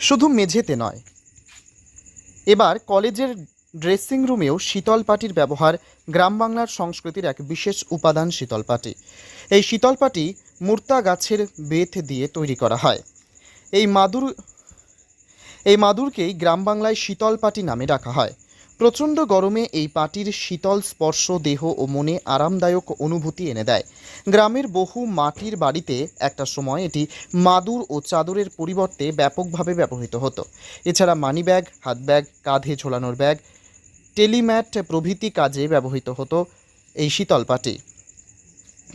শুধু মেঝেতে নয়। এবার কলেজের ড্রেসিং রুমেও শীতল পাটির ব্যবহার গ্রাম বাংলার সংস্কৃতির এক বিশেষ উপাদান শীতল পাটি। এই শীতল পাটি মূর্তা গাছের বেত দিয়ে তৈরি করা হয়। এই মাদুর এই মাদুরকেই গ্রাম বাংলায় শীতল পাটি নামে ডাকা হয়। প্রচণ্ড গরমে এই পাটির শীতল স্পর্শ দেহ ও মনে আরামদায়ক অনুভূতি এনে দেয়। গ্রামের বহু মাটির বাড়িতে একটা সময় এটি মাদুর ও চাদরের পরিবর্তে ব্যাপকভাবে ব্যবহৃত হতো। এছাড়া মানি ব্যাগ, হাত ব্যাগ, কাঁধে ঝোলানোর ব্যাগ, টেলিম্যাট প্রভৃতি কাজে ব্যবহৃত হতো এই শীতল পাটি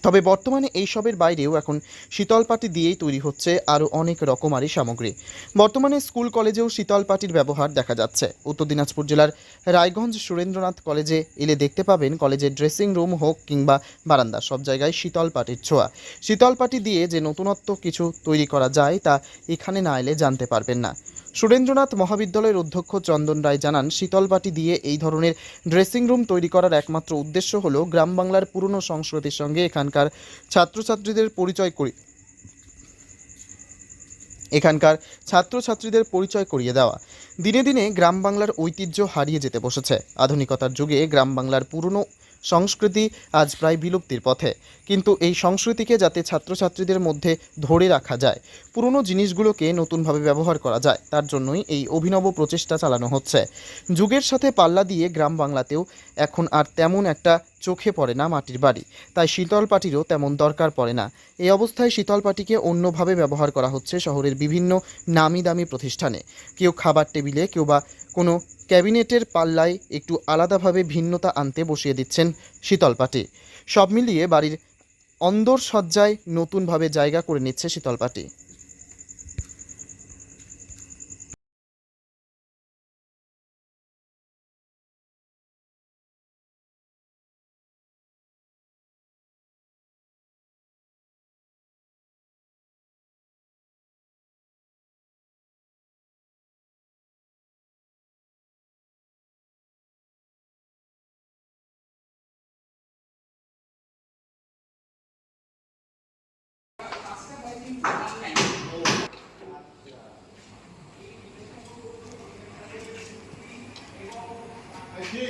তবে বর্তমানে এইসবের বাইরেও এখন শীতল পাটি দিয়েই তৈরি হচ্ছে আরও অনেক রকমারি সামগ্রী। বর্তমানে স্কুল কলেজেও শীতল পাটির ব্যবহার দেখা যাচ্ছে। উত্তর দিনাজপুর জেলার রায়গঞ্জ সুরেন্দ্রনাথ কলেজে এলে দেখতে পাবেন কলেজের ড্রেসিং রুম হোক কিংবা বারান্দা, সব জায়গায় শীতল পাটির ছোঁয়া। শীতল পাটি দিয়ে যে নতুনত্ব কিছু তৈরি করা যায় তা এখানে না এলে জানতে পারবেন না। সুরেন্দ্রনাথ মহাবিদ্যালয়ের অধ্যক্ষ চন্দন রায় জানান শীতলপাটি দিয়ে এই ধরনের ড্রেসিং রুম তৈরি করার একমাত্র উদ্দেশ্য হল গ্রাম বাংলার পুরনো সংস্কৃতির সঙ্গে এখানকার ছাত্রছাত্রীদের পরিচয় করি, এখানকার ছাত্রছাত্রীদের পরিচয় করিয়ে দেওয়া। দিনে দিনে গ্রাম বাংলার ঐতিহ্য হারিয়ে যেতে বসেছে। আধুনিকতার যুগে গ্রাম বাংলার পুরনো সংস্কৃতি আজ প্রায় বিলুপ্তির পথে। কিন্তু এই সংস্কৃতিকে যাতে ছাত্রছাত্রীদের মধ্যে ধরে রাখা যায়, পুরনো জিনিসগুলোকে নতুনভাবে ব্যবহার করা যায়, তার জন্যই এই অভিনব প্রচেষ্টা চালানো হচ্ছে। যুগের সাথে পাল্লা দিয়ে গ্রাম বাংলাতেও এখন আর তেমন একটা চোখে পড়ে না মাটির বাড়ি। তাই শীতল পাটিরও তেমন দরকার পড়ে না। এই অবস্থায় শীতল পাটিকে অন্যভাবে ব্যবহার করা হচ্ছে শহরের বিভিন্ন নামি দামি প্রতিষ্ঠানে। কেউ খাবার টেবিলে, কেউ বা কোনো ক্যাবিনেটের পাল্লায় একটু আলাদাভাবে ভিন্নতা আনতে বসিয়ে দিচ্ছেন শীতল পাটি। সব মিলিয়ে বাড়ির অন্দর সজ্জায় নতুনভাবে জায়গা করে নিচ্ছে শীতল পাটি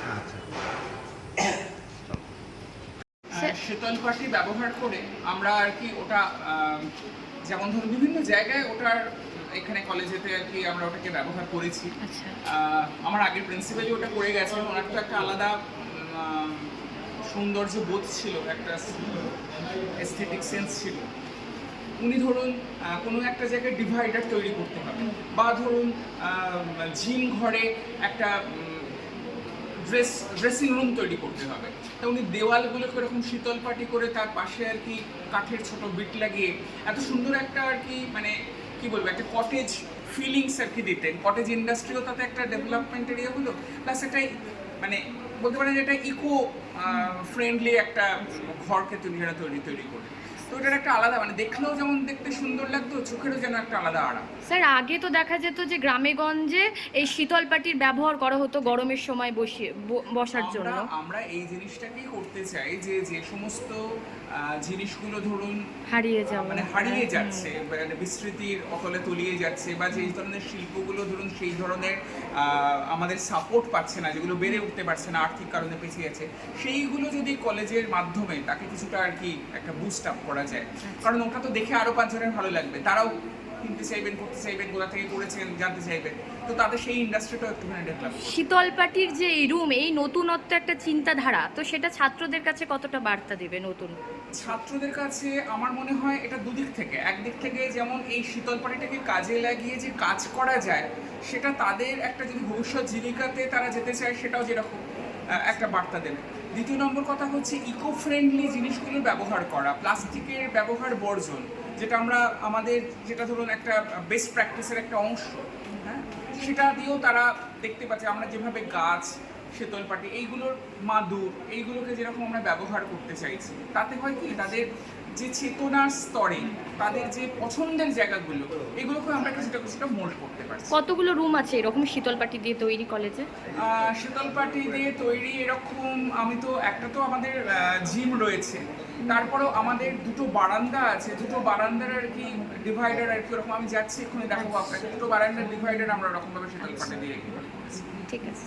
হ্যাঁ আছে ক্লাসিং শীতল পাটি ব্যবহার করে আমরা আর কি ওটা যেমন ধরুন বিভিন্ন জায়গায় ওটার এখানে কলেজেতে আর কি আমরা ওটাকে ব্যবহার করেছি। আচ্ছা। আমার আগের প্রিন্সিপালই ওটা করে গেছেন ওনার তো একটা আলাদা সৌন্দর্য বোধ ছিল একটা এস্থেটিক সেন্স ছিল। উনি ধরুন কোনো একটা জায়গায় ডিভাইডার তৈরি করতে হবে বা ধরুন জিম ঘরে একটা ড্রেস ড্রেসিং রুম তৈরি করতে হবে। তা উনি দেওয়ালগুলোকে এরকম শীতল পাটি করে তার পাশে আর কি কাঠের ছোট বিট লাগিয়ে এত সুন্দর একটা আর কি মানে কি বলব, একটা কটেজ ফিলিংস আর কি দিতেন। কটেজ ইন্ডাস্ট্রিও তাতে একটা ডেভেলপমেন্ট এরিয়া হলো প্লাস এটাই মানে বলতে পারেন এটা ইকো ফ্রেন্ডলি একটা ঘরকে এরা তৈরি তৈরি করে তো এটার একটা আলাদা মানে দেখলেও যেমন দেখতে সুন্দর লাগতো চোখেরও যেন একটা আলাদা আরাম স্যার আগে তো দেখা যেত যে গ্রামে গঞ্জে এই শীতল পাটির ব্যবহার করা হতো গরমের সময় বসিয়ে বসার জন্য। আমরা এই জিনিসটাকেই করতে চাই যে যে সমস্ত জিনিসগুলো ধরুন হারিয়ে যাওয়া। মানে হারিয়ে যাচ্ছে মানে বিস্তৃতির অতলে তলিয়ে যাচ্ছে বা যেই ধরনের শিল্পগুলো ধরুন সেই ধরনের আমাদের সাপোর্ট পাচ্ছে না যেগুলো বেড়ে উঠতে পারছে না আর্থিক কারণে পিছিয়ে আছে সেইগুলো যদি কলেজের মাধ্যমে তাকে কিছুটা আর কি একটা বুস্ট আপ করা যায়। কারণ ওটা তো দেখে আরও পাঁচজনের ভালো লাগবে। তারাও কিনতে চাইবেন করতে চাইবেন কোথা থেকে করেছেন জানতে চাইবেন। তো তাদের সেই ইন্ডাস্ট্রিটাও একটুখানি ডেভেলপ শীতল পাটির যে রুম এই নতুনত্ব একটা চিন্তাধারা তো সেটা ছাত্রদের কাছে কতটা বার্তা দেবে নতুন? ছাত্রদের কাছে আমার মনে হয় এটা দুদিক থেকে। একদিক থেকে যেমন এই শীতল পাটিটাকে কাজে লাগিয়ে যে কাজ করা যায় সেটা তাদের একটা যদি ভবিষ্যৎ জীবিকাতে তারা যেতে চায় সেটাও যেরকম একটা বার্তা দেবে। দ্বিতীয় নম্বর কথা হচ্ছে ইকো ফ্রেন্ডলি জিনিসগুলোর ব্যবহার করা, প্লাস্টিকের ব্যবহার বর্জন, যেটা আমরা আমাদের, যেটা ধরুন একটা বেস্ট প্র্যাকটিসের একটা অংশ হ্যাঁ? সেটা দিয়েও তারা দেখতে পাচ্ছে, আমরা যেভাবে গাছ শীতলপাটি এইগুলোর মাদুর এইগুলোকে যেরকম আমরা ব্যবহার করতে চাইছি তাতে হয় কি? তাদের যে চেতনার স্তরে তাদের যে পছন্দের জায়গাগুলো এগুলোকে আমরা কিছুটা কিছুটা মোল্ড করতে পারছি। কতগুলো রুম আছে এরকম শীতলপাটি দিয়ে তৈরি কলেজে আহ, শীতলপাটি দিয়ে তৈরি এরকম আমি তো একটা তো আমাদের জিম রয়েছে। তারপরেও আমাদের দুটো বারান্দা আছে দুটো বারান্দার আর কি ডিভাইডার আর কি ওরকম। আমি যাচ্ছি এক্ষুনি দেখাবো আপনাকে। দুটো বারান্দার ডিভাইডার আমরা ওরকমভাবে শীতলপাটি দিয়ে একেবারে ঠিক আছে।